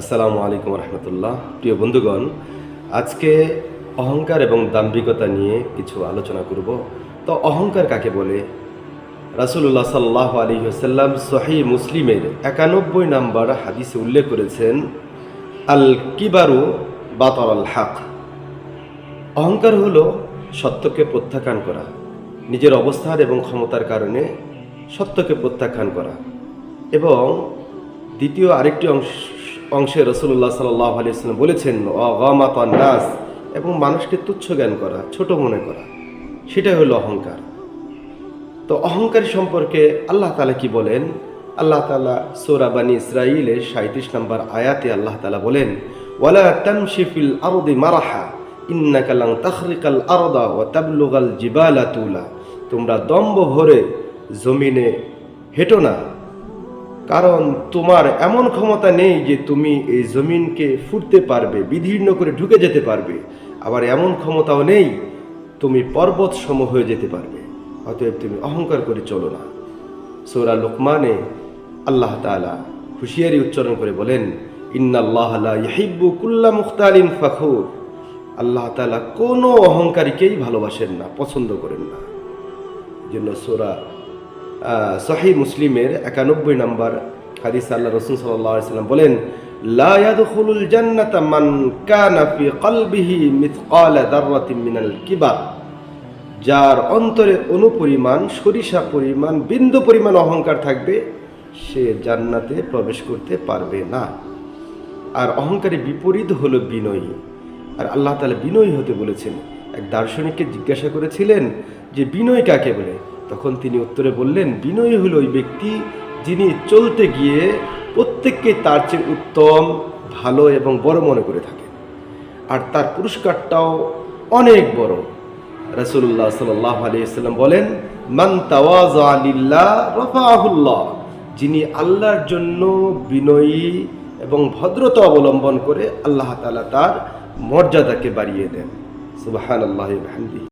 আসসালামু আলাইকুম রহমতুল্লাহ। প্রিয় বন্ধুগণ, আজকে অহংকার এবং দাম্ভিকতা নিয়ে কিছু আলোচনা করব। তো অহংকার কাকে বলে? রাসুল্লাহ সাল্লাহ আলী হাসাল্লাম সহি মুসলিমের একানব্বই নাম্বার হাদিসে উল্লেখ করেছেন আল কিবারু বাতর আল হাক। অহংকার হলো সত্যকে প্রত্যাখ্যান করা, নিজের অবস্থান এবং ক্ষমতার কারণে সত্যকে প্রত্যাখ্যান করা। এবং দ্বিতীয় আরেকটি অংশ অংশে রসুল্লাহ সাল্লাহ আলিয়াল্লাম বলেছেন অগামাত নাস এবং মানুষকে তুচ্ছ জ্ঞান করা, ছোট মনে করা, সেটাই হলো অহংকার। তো অহংকার সম্পর্কে আল্লাহ তালা কি বলেন? আল্লাহ তালা সোরাবানি ইসরাইলের সাঁত্রিশ নম্বর আয়াতে আল্লাহ তালা বলেন, ওয়ালা তামশিফিল আরদি মারাহা ইন্নাকালাং তাখরিকাল আরদা ও তাবলুগাল জিবালা তুলা তোমরা দম্ভ ভরে জমিনে হেঁটো না। কারণ তোমার এমন ক্ষমতা নেই যে তুমি এই জমিনকে ফুটতে পারবে বিধীর্ণ করে ঢুকে যেতে পারবে। আবার এমন ক্ষমতাও নেই, তুমি পর্বত সম হয়ে যেতে পারবে। অতএব তুমি অহংকার করে চলো না। সৌরা লোকমানে আল্লাহ তালা হুঁশিয়ারি উচ্চারণ করে বলেন, ইন্নাল্লাহ মুখতালিন ফাখুর। আল্লাহ তালা কোনো অহংকারীকেই ভালোবাসেন না, পছন্দ করেন না। জন্য সোরা সহি মুসলিমের একানব্বই নম্বর হাদিস আল্লাহ রসুল সাল্লাম বলেন মান যার অন্তরে অনুপরিমাণ, সরিষা পরিমাণ, বিন্দু পরিমাণ অহংকার থাকবে, সে জান্নাতে প্রবেশ করতে পারবে না। আর অহংকারের বিপরীত হলো বিনয়ী। আর আল্লাহ তালা বিনয়ী হতে বলেছেন। এক দার্শনিককে জিজ্ঞাসা করেছিলেন যে, বিনয় কাকে বলে? তখন তিনি উত্তরে বললেন, বিনয়ী হলো ওই ব্যক্তি যিনি চলতে গিয়ে প্রত্যেককে তার চেয়ে উত্তম, ভালো এবং বড় মনে করে থাকেন। আর তার পুরস্কারটাও অনেক বড়। রাসূলুল্লাহ সাল্লাহ আলিয়াল্লাম বলেন, মান তাওয়াজা রফাহুল্লাহ যিনি আল্লাহর জন্য বিনয়ী এবং ভদ্রতা অবলম্বন করে আল্লাহ তালা তার মর্যাদাকে বাড়িয়ে দেন। ওয়া বিহামদিহি।